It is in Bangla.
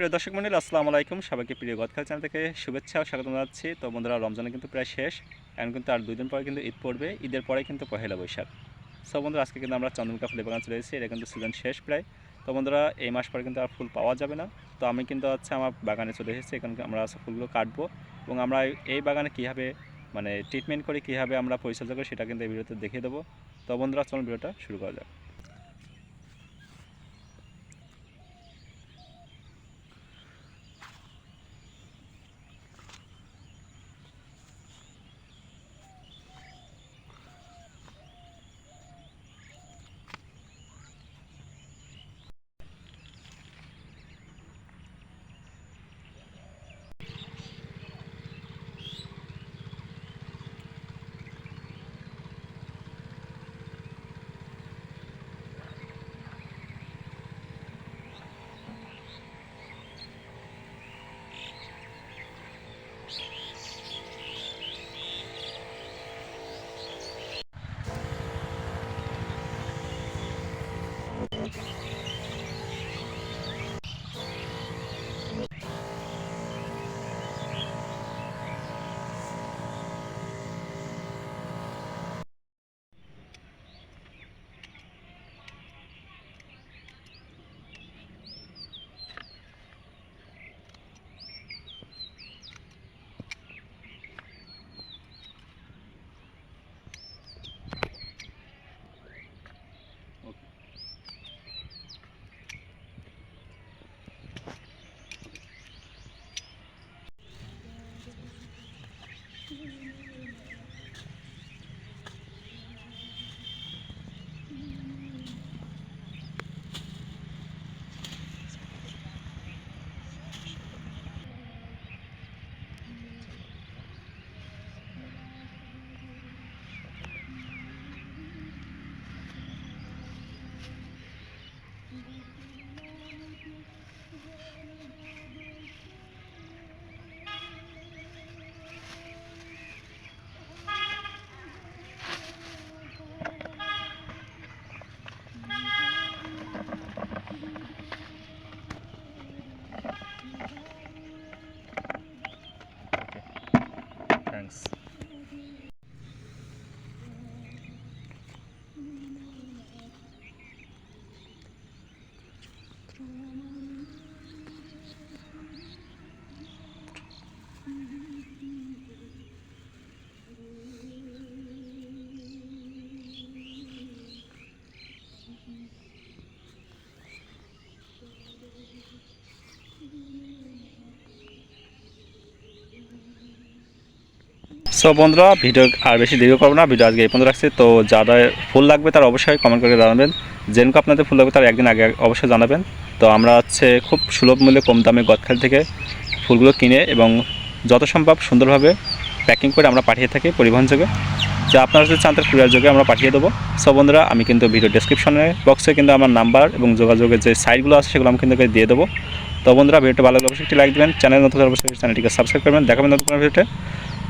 প্রিয় দর্শক মন্ডলী, আসসালামু আলাইকুম। সবাইকে প্রিয় গদখাল চ্যানেল থেকে শুভেচ্ছা ও স্বাগত জানাচ্ছি। তো বন্ধুরা রমজানে কিন্তু প্রায় শেষ। এখন কিন্তু আর দুই দিন পরে কিন্তু ঈদ পড়বে। ঈদের পরে কিন্তু পহেলা বৈশাখ। সব বন্ধুরা, আজকে কিন্তু আমরা চন্দনকা ফুলের বাগান চলে এসেছি। এটা কিন্তু সিজন শেষ প্রায়। তো বন্ধুরা, এই মাস পরে কিন্তু আর ফুল পাওয়া যাবে না। তো আমি কিন্তু হচ্ছে আমার বাগানে চলে এসেছি। এখানে আমরা ফুলগুলো কাটবো এবং আমরা এই বাগানে কীভাবে মানে ট্রিটমেন্ট করে কীভাবে আমরা পরিচর্যা করি সেটা কিন্তু এই ভিডিওতে দেখিয়ে দেবো। তো বন্ধুরা, চলুন ভিডিওটা শুরু করা যাক। Okay. Mm-hmm. সো বন্ধুরা, ভিডিও আর বেশি দীর্ঘ করব না, ভিডিও আজকে এই পর্যন্ত রাখছি। তো যারা ফুল লাগবে তারা অবশ্যই কমেন্ট করে জানাবেন। যেনকো আপনাদের ফুল লাগবে তারা একদিন আগে অবশ্যই জানাবেন। তো আমরা হচ্ছে খুব সুলভ মূল্যে কম দামে গদখাল থেকে ফুলগুলো কিনে এবং যত সম্ভব সুন্দরভাবে প্যাকিং করে আমরা পাঠিয়ে থাকি পরিবহন যোগে। যা আপনারা যদি চান তার কুরিয়ার যোগে আমরা পাঠিয়ে দেবো। সো বন্ধুরা, আমি কিন্তু ভিডিও ডেসক্রিপশনে বক্সে কিন্তু আমার নাম্বার এবং যোগাযোগের যে সাইটগুলো আছে সেগুলো আমি কিন্তু দিয়ে দেবো। তো বন্ধুরা ভিডিওটা ভালো লাগলে অবশ্যই একটি লাইক দেবেন। চ্যানেল নতুন অবশ্যই চ্যানেলটিকে সাবস্ক্রাইব করবেন। দেখাবেন নতুন ভিডিওতে